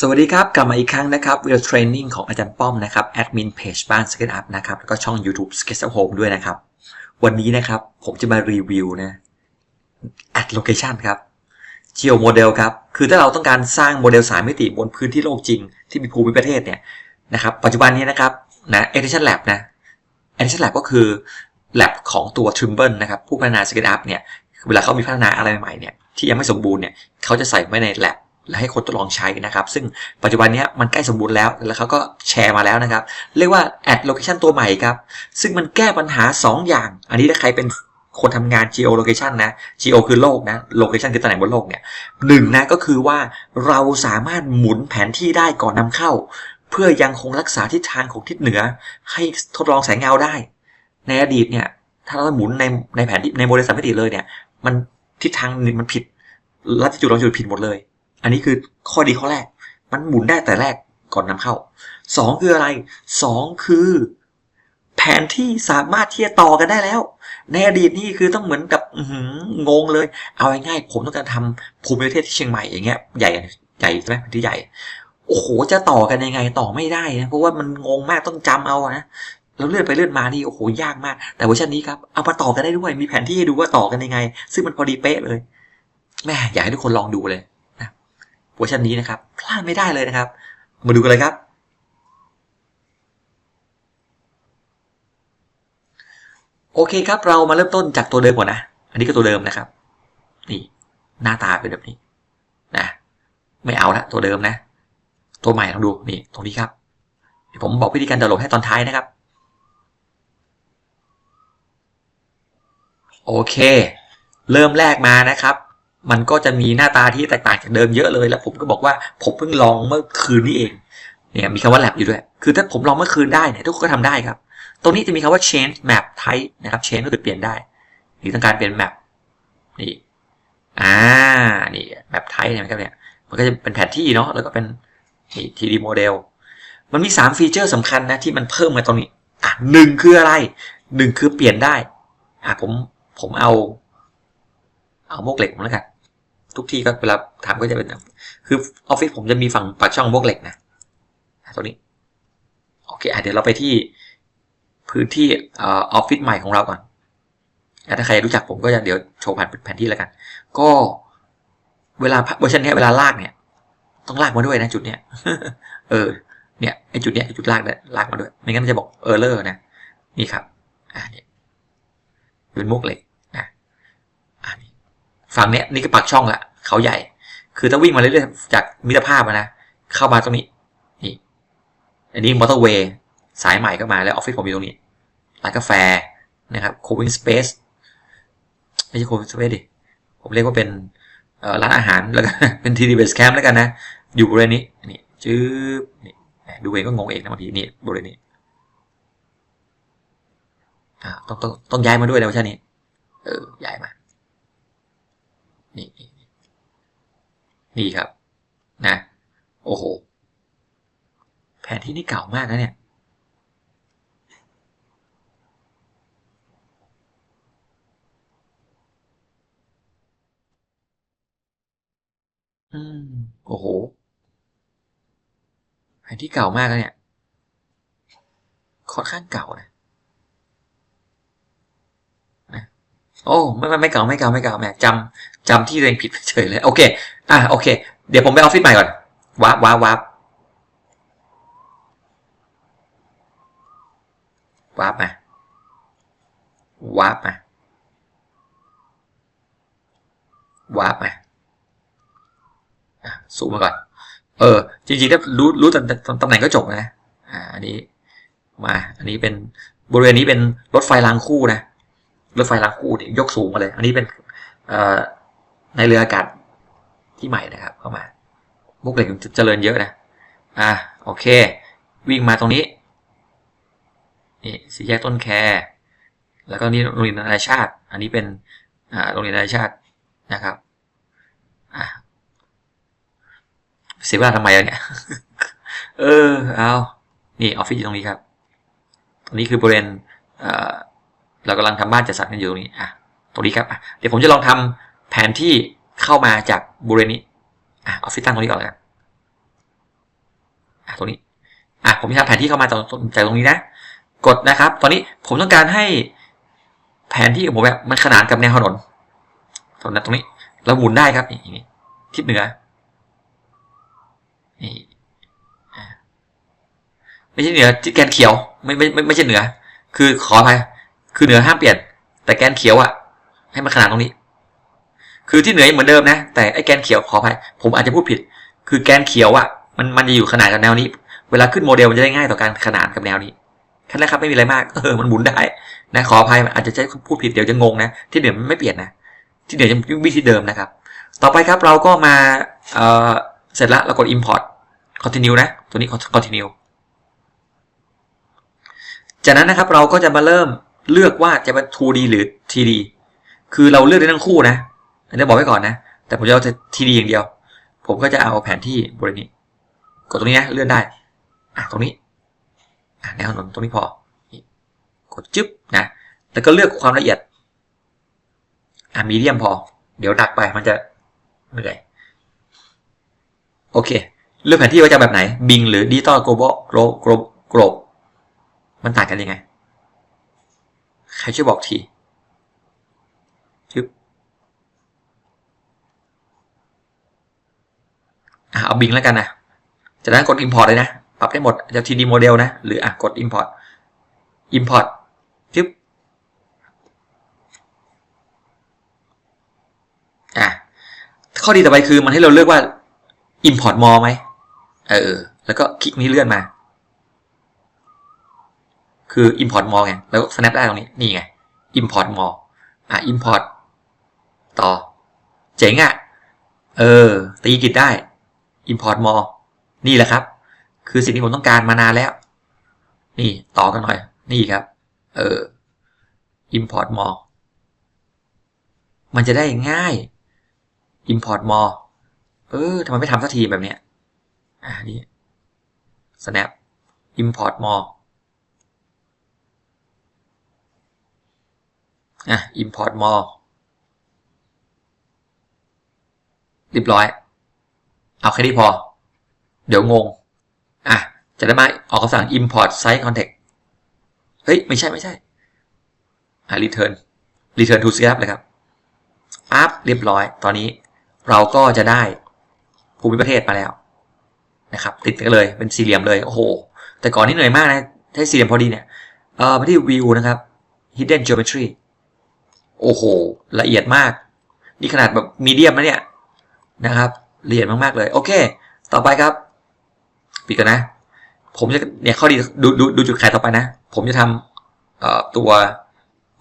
สวัสดีครับ กลับมาอีกครั้งนะครับ Real Training ของอาจารย์ป้อมนะครับแอดมินเพจบ้าน Sketch Up นะครับแล้วก็ช่อง YouTube Sketch Up Home ด้วยนะครับ วันนี้นะครับผมจะมารีวิวนะ Ad Location ครับ Geo Model ครับ คือถ้าเราต้องการสร้างโมเดลสามมิติบนพื้นที่โลกจริง ที่มีภูมิประเทศเนี่ยนะครับปัจจุบันนี้นะครับนะ Edition Lab นะ Edition Lab ก็คือ Lab ของตัว Trimble นะครับผู้พัฒนา Sketch Up เนี่ยเวลาเขามีพัฒนาอะไรใหม่เนี่ยที่ยังไม่สมบูรณ์เนี่ยเขาจะใส่ไว้ใน Lab และให้คนทดลองใช้นะครับ ซึ่งปัจจุบันนี้มันใกล้สมบูรณ์แล้ว แล้วเขาก็แชร์มาแล้วนะครับ เรียกว่า Ad Location ตัวใหม่ครับ ซึ่งมันแก้ปัญหา 2 อย่าง อันนี้ถ้าใครเป็นคนทำงาน Geo Location นะ Geo คือโลกนะ Location คือตำแหน่งบนโลกเนี่ยหนึ่งนะก็คือว่าเราสามารถหมุนแผนที่ได้ก่อนนำเข้า เพื่อยังคงรักษาทิศทางของทิศเหนือ ให้ทดลองแสงเงาได้ ในอดีตเนี่ย ถ้าเราหมุนในในแผนที่ในโมเดลสามมิติเลยเนี่ย มันทิศทางมันผิดลัติจูดลองจูดผิดหมดเลย อันนี้คือข้อดีข้อแรก มันหมุนได้แต่แรกก่อนนำเข้าสองคืออะไรสองคือ แผนที่สามารถที่จะต่อกันได้แล้ว ในอดีตนี่คือต้องเหมือนกับงงเลย เอาง่ายๆผมต้องการทำภูมิประเทศที่เชียงใหม่อย่างเงี้ยใหญ่ใหญ่ใช่ไหมพื้นที่ใหญ่ โอ้โหจะต่อกันยังไงต่อไม่ได้นะเพราะว่ามันงงมากต้องจำเอานะแล้วเลื่อนไปเลื่อนมานี่โอ้โหยากมาก แต่เวอร์ชันนี้ครับเอามาต่อกันได้ด้วยมีแผนที่ให้ดูว่าต่อกันยังไง ซึ่งมันพอดีเป๊ะเลยแม่อยากให้ทุกคนลองดูเลย เวอร์ชันนี้นะครับพลาดไม่ได้เลยนะครับ มาดูกันเลยครับ โอเคครับเรามาเริ่มต้นจากตัวเดิมก่อนนะ อันนี้ก็ตัวเดิมนะครับ นี่หน้าตาเป็นแบบนี้นะไม่เอาละตัวเดิมนะ ตัวใหม่ลองดูนี่ตรงนี้ครับเดี๋ยวผมบอกวิธีการดาวน์โหลดให้ตอนท้ายนะครับ โอเค เริ่มแรกมานะครับ มันก็จะมีหน้าตาที่แตกต่างจากเดิมเยอะเลย แล้วผมก็บอกว่าผมเพิ่งลองเมื่อคืนนี้เอง เนี่ยมีคำว่า lab อยู่ด้วย คือถ้าผมลองเมื่อคืนได้เนี่ยทุกคนก็ทำได้ครับ ตรงนี้จะมีคำว่า change map type นะครับ change ก็คือเปลี่ยนได้ หรือต้องการเปลี่ยน map นี่ อ่า นี่ map type เนี่ยครับเนี่ย มันก็จะเป็นแผนที่เนาะ แล้วก็เป็นนี่ 3D model มันมีสามฟีเจอร์สำคัญนะที่มันเพิ่มมาตรงนี้ อะหนึ่งคืออะไรหนึ่งคือเปลี่ยนได้ อะผม ผมเอา เอาโมกเหล็กผมแล้วกันทุกที่ก็เวลาทำก็จะเป็นคือออฟฟิศผมจะมีฝั่งปากช่องโมกเหล็กนะตัวนี้โอเคอเดี๋ยวเราไปที่พื้นที่ออฟฟิศใหม่ของเราก่อนถ้าใครรู้จักผมก็จะเดี๋ยวโชว์ผ่านแผนที่แล้วกัน ก็เวลาเวอร์ชันนี้เวลาลากเนี่ย ต้องลากมาด้วยนะจุดเนี้ยเออ เนี่ยไอจุดเนี้ยจุดลากเนี่ยลากมาด้วยไม่งั้นมันจะบอกเออร์เลอร์นะ นี่ครับอ่าเนี่ยเป็นมุกเหล็ก ฝั่งเนี้ยนี่ก็ปากช่องละเขาใหญ่ คือถ้าวิ่งมาเรื่อยๆจากมิตรภาพนะเข้ามาตรงนี้นี่อันนี้มอเตอร์เวย์สายใหม่ก็มาแล้วออฟฟิศผมอยู่ตรงนี้ร้านกาแฟนะครับโควิงสเปซไม่ใช่โควิงสเปซดิผมเรียกว่าเป็นร้านอาหารแล้วกันเป็นทีดีเบสแคมป์แล้วกันนะ อยู่บริเวณนี้นี่จื้อนี่ดูเองก็งงเองนะบางทีนี่บริเวณนี้ต้องต้องต้องย้ายมาด้วยนะเวอร์ชันนี้ เออย้ายมา นี่นี่ครับ นะ โอ้โห แผนที่นี่เก่ามากนะเนี่ย อืม โอ้โห แผนที่เก่ามากแล้วเนี่ย ค่อนข้างเก่านะนะโอ้ไม่ไม่ไม่เก่าไม่เก่าไม่เก่าแหมจำ จำที่เองผิดเฉยเลยโอเคอะโอเค เดี๋ยวผมไปออฟฟิศใหม่ก่อนวาร์ปวาร์ปวาร์ปวาร์ปมาวาร์ปมาวาร์ปมาสูงมาก่อน เออ จริงๆถ้ารู้รู้ตำตำแหน่งก็จบนะ อ่า อันนี้ มา อันนี้เป็นบริเวณนี้เป็นรถไฟรางคู่นะ รถไฟรางคู่เนี่ยยกสูงมาเลย อันนี้เป็น เอ่อ ในเรืออากาศที่ใหม่นะครับ เข้ามา มุกเหล็กเจริญเยอะนะ อ่าโอเค วิ่งมาตรงนี้ นี่สี่แยกต้นแค แล้วก็นี่โรงเรียนนานาชาติ อันนี้เป็นอ่าโรงเรียนนานาชาตินะครับอ่าเสียเวลาทำไมอะเนี่ย เออ เอานี่ออฟฟิศอยู่ตรงนี้ครับ ตรงนี้คือบริเวณเอ่อเรากำลังทำบ้านจัดสรรกันอยู่ตรงนี้ อะ ตรงนี้ครับ เดี๋ยวผมจะลองทำ แผนที่เข้ามาจากบริเวณนี้อะออฟฟิศตั้งตรงนี้ก่อนเลยอะตรงนี้อะผมจะทำแผนที่เข้ามาจากจากตรงนี้นะ กดนะครับ ตอนนี้ผมต้องการให้แผนที่ของผมแบบมันขนานกับแนวถนนตรงนั้นตรงนี้ เราหมุนได้ครับนี่นี่ทิศเหนือนี่ไม่ใช่เหนือที่แกนเขียวไม่ไม่ไม่ไม่ใช่เหนือ คือขออภัยคือเหนือห้ามเปลี่ยน แต่แกนเขียวอะให้มันขนานตรงนี้ คือที่เหนือยเหมือนเดิมนะ แต่ไอ้แกนเขียวขออภัยผมอาจจะพูดผิด คือแกนเขียวอะมันมันจะอยู่ขนาดกับแนวนี้ เวลาขึ้นโมเดลมันจะได้ง่ายต่อการขนานกับแนวนี้แค่นั้นครับไม่มีอะไรมากเออมันหมุนได้นะขออภัยอาจจะใช้พูดผิดเดี๋ยวจะงงนะ ที่เหนือมันไม่เปลี่ยนนะ ที่เหนือยังวิ่งที่เดิมนะครับ ต่อไปครับเราก็มาเออเสร็จล้วเรากด import continue นะ ตัวนี้ continue จากนั้นนะครับเราก็จะมาเริ่มเลือกว่าจะเป็น 2D หรือ 3D คือเราเลือกได้ทั้งคู่นะ อันนี้บอกไว้ก่อนนะ แต่ผมจะเอา 3D อย่างเดียว ผมก็จะเอาแผนที่บริเวณนี้ กดตรงนี้นะเลื่อนได้ อะตรงนี้ อะแนวถนนตรงนี้พอกดจึ๊บนะแล้วก็เลือกความละเอียด อะมีเดียมพอ เดี๋ยวดักไปมันจะเหนื่อยโอเค เลือกแผนที่ว่าจะแบบไหน Bing หรือ Digital Global Globe Globe Globe มันต่างกันยังไง ใครช่วยบอกทีจึ๊บอะ เอา Bing แล้วกันนะจากนั้นกด import เลยนะ ปรับได้หมดจะ 3D model นะ หรืออะกด import import จึ๊บอะข้อดีต่อไปคือมันให้เราเลือกว่า import more ไหมเออ แล้วก็คลิกนี้เลื่อนมา คือ import more ไง แล้ว snap ได้ตรงนี้ นี่ไง import more อะ import ต่อ เจ๋งอะ เออ ตีกิจได้ import more นี่แหละครับ คือสิ่งที่ผมต้องการมานานแล้ว นี่ต่อกันหน่อย นี่ครับ เออ import more มันจะได้ง่าย import more เออทำไมไม่ทำสักทีแบบเนี้ย อ่านี่ snap import more อะ import more เรียบร้อย เอาแค่นี้พอ เดี๋ยวงง อะ จะได้มาออกคำสั่ง import site context เฮ้ย ไม่ใช่ไม่ใช่ อะ return return to setup เลยครับปั๊บเรียบร้อย ตอนนี้เราก็จะได้ภูมิประเทศมาแล้วนะครับ ติดกันเลยเป็นสี่เหลี่ยมเลย โอ้โห แต่ก่อนนี่เหนื่อยมากนะใช้สี่เหลี่ยมพอดีเนี่ย เออมาที่ view นะครับ hidden geometry โอ้โห ละเอียดมาก นี่ขนาดแบบมีเดียมนะเนี่ยนะครับ ละเอียดมาก ๆ เลย โอเค ต่อไปครับ ปิดกันนะ ผมจะเนี่ยข้อดีดูดูดูจุดขายต่อไปนะ ผมจะทำตัว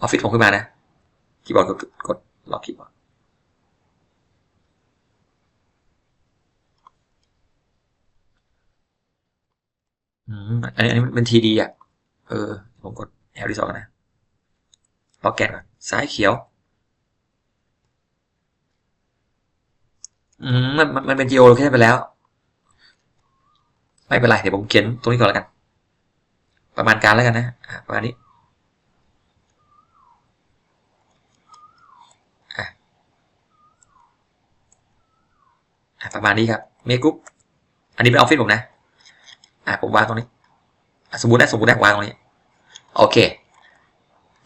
ออฟฟิศผมขึ้นมานะคีย์บอร์ดกดกดล็อกคีย์บอร์ดอืมอันนี้อันนี้เป็นทีดีอะ เออ ผมกด L ที่สองนะล็อกแกนก่อนซ้ายเขียว อืมมันมันมันเป็น geo location ไปแล้ว ไม่เป็นไร เดี๋ยวผมเขียนตรงนี้ก่อนแล้วกัน ประมาณการแล้วกันนะประมาณนี้อะอะประมาณนี้ครับเมกุ๊ปอันนี้เป็นออฟฟิศผมนะ อะผมวางตรงนี้ สมมตินะสมมตินะวางตรงนี้ โอเค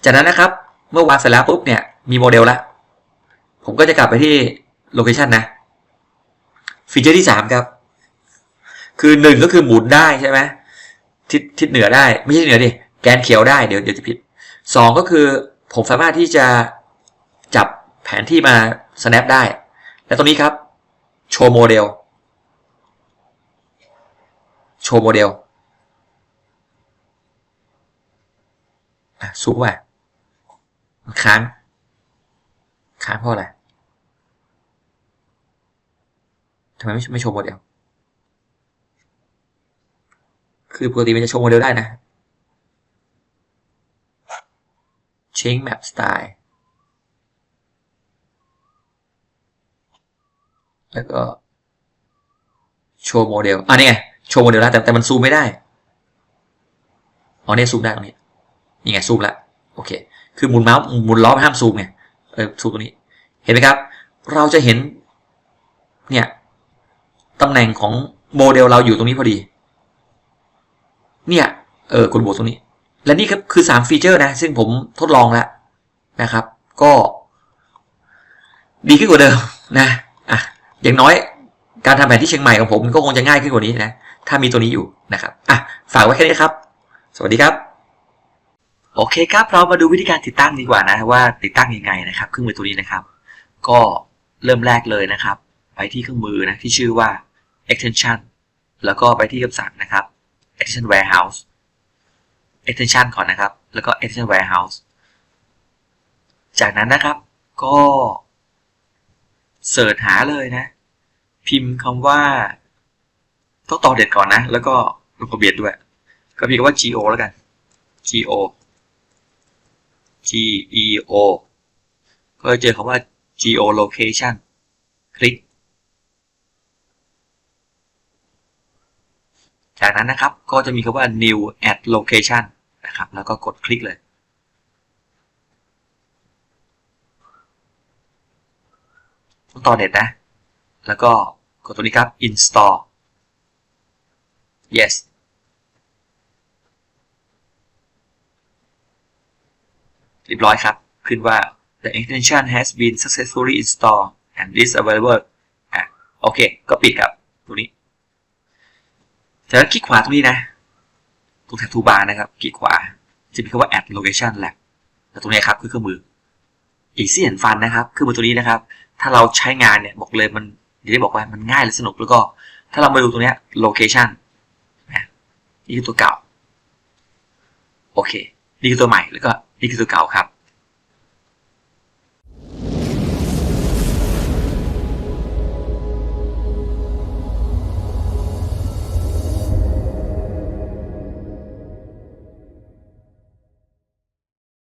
จากนั้นนะครับ เมื่อวางเสร็จแล้วปุ๊บเนี่ย มีโมเดลแล้วผมก็จะกลับไปที่โลเคชันนะ ฟีเจอร์ที่สามครับ คือหนึ่งก็คือหมุนได้ใช่ไหมทิศทิศเหนือได้ ไม่ใช่เหนือดิแกนเขียวได้เดี๋ยวเดี๋ยวจะผิดสองก็คือผมสามารถที่จะจับแผนที่มา snap ได้ และตรงนี้ครับโชว์โมเดลโชว์โมเดลซูมไปค้างค้างเพราะอะไร ทำไมไม่ไม่โชว์โมเดล คือปกติมันจะโชว์โมเดลได้นะ change map style แล้วก็ โชว์โมเดล อะนี่ไง โชว์โมเดลแล้วแต่แต่มันซูมไม่ได้ อ๋อเนี่ยซูมได้ตรงนี้ นี่ไงซูมแล้วโอเค คือหมุนเมาส์หมุนล้อห้ามซูมไง เออซูมตรงนี้ เห็นไหมครับ เราจะเห็น เนี่ย ตำแหน่งของโมเดลเราอยู่ตรงนี้พอดี เนี่ย เออกดบวกตรงนี้ และนี่ครับคือสามฟีเจอร์นะ ซึ่งผมทดลองแล้วนะครับ ก็ ดีขึ้นกว่าเดิมนะ อะ อย่างน้อยการทำแผนที่เชียงใหม่ของผมก็คงจะง่ายขึ้นกว่านี้นะ ถ้ามีตัวนี้อยู่นะครับ อะ ฝากไว้แค่นี้ครับ สวัสดีครับ โอเคครับ เรามาดูวิธีการติดตั้งดีกว่านะ ว่าติดตั้งยังไงนะครับ เครื่องมือตัวนี้นะครับ ก็เริ่มแรกเลยนะครับ ไปที่เครื่องมือนะที่ชื่อว่า extension แล้วก็ไปที่คำสั่งนะครับ extension warehouse extension ก่อนนะครับ แล้วก็ extension warehouse จากนั้นนะครับก็เสิร์ชหาเลยนะ พิมพ์คำว่าต้องต่อเด็ดก่อนนะ แล้วก็ลงทะเบียนด้วย ก็พิมพ์ว่า geo แล้วกัน geo geo ก็จะเจอคำว่า geolocation คลิก จากนั้นนะครับก็จะมีคำว่า new add location นะครับ แล้วก็กดคลิกเลย ต่อเน็ตนะ แล้วก็กดตัวนี้ครับ install yes เรียบร้อยครับ ขึ้นว่า the extension has been successfully installed and is available อะโอเค ก็ปิดครับ ตัวนี้ จากนั้นคลิกขวาตรงนี้นะ ตรงแถบทูบาร์นะครับ คลิกขวา จะมีคำว่า add location lab แต่ตรงนี้ครับคือเครื่องมือ easy and fun นะครับเครื่องมือตัวนี้นะครับ ถ้าเราใช้งานเนี่ย บอกเลยมันเดี๋ยวได้บอกว่ามันง่ายและสนุกแล้วก็ ถ้าเรามาดูตรงนี้ location นะนี่คือตัวเก่า โอเค นี่คือตัวใหม่ แล้วก็นี่คือตัวเก่าครับ